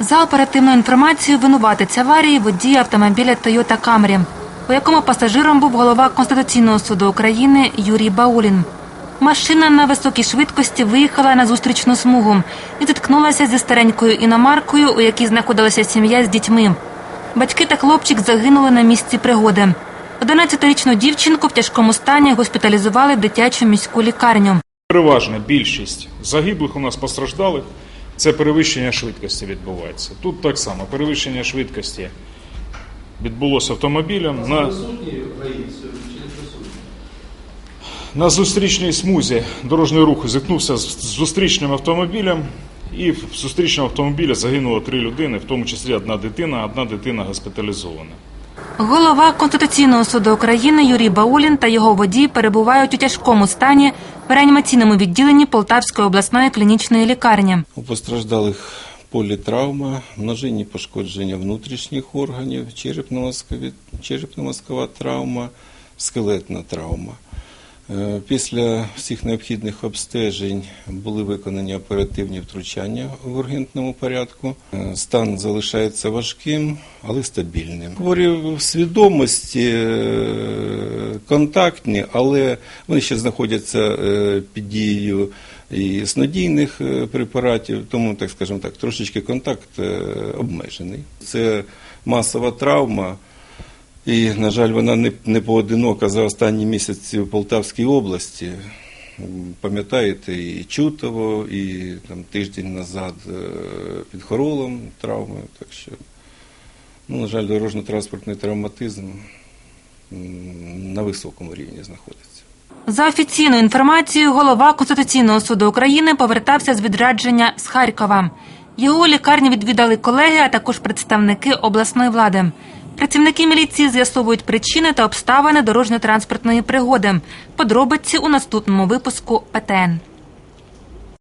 За оперативною інформацією, винуватець аварії водій автомобіля Toyota Camry, у якому пасажиром був голова Конституційного суду України Юрій Баулін. Машина на високій швидкості виїхала на зустрічну смугу і зіткнулася зі старенькою іномаркою, у якій знаходилася сім'я з дітьми. Батьки та хлопчик загинули на місці пригоди. 11-річну дівчинку в тяжкому стані госпіталізували в дитячу міську лікарню. Переважна більшість загиблих у нас постраждалих це перевищення швидкості відбувається. Тут так само перевищення швидкості відбулося автомобілем на, на зустрічній смузі дорожнього руху зіткнувся з зустрічним автомобілем. І в зустрічному автомобілі загинуло три людини, в тому числі одна дитина, одна дитина госпіталізована. Голова Конституційного суду України Юрій Баулін та його водій перебувають у тяжкому стані в реанімаційному відділенні Полтавської обласної клінічної лікарні. У постраждалих політравма, множинні пошкодження внутрішніх органів, черепно-мозкова травма, скелетна травма. Е, Після всіх необхідних обстежень були виконані оперативні втручання в ургентному порядку. Е, Стан залишається важким, але стабільним. Хворі в свідомості е, контактні, але вони ще знаходяться під дією і снодійних препаратів, тому, так скажемо так, трошечки контакт обмежений. Це масова травма. І, на жаль, вона не, не поодинока за останні місяці в Полтавській області. Пам'ятаєте, і Чутово, і там, тиждень назад е, під Хоролом травми. Так що, ну, на жаль, дорожньо-транспортний травматизм на високому рівні знаходиться. За офіційною інформацією, голова Конституційного суду України повертався з відрядження з Харкова. Його лікарні відвідали колеги, а також представники обласної влади. Працівники міліції з'ясовують причини та обставини дорожньо-транспортної пригоди. Подробиці у наступному випуску ПТН.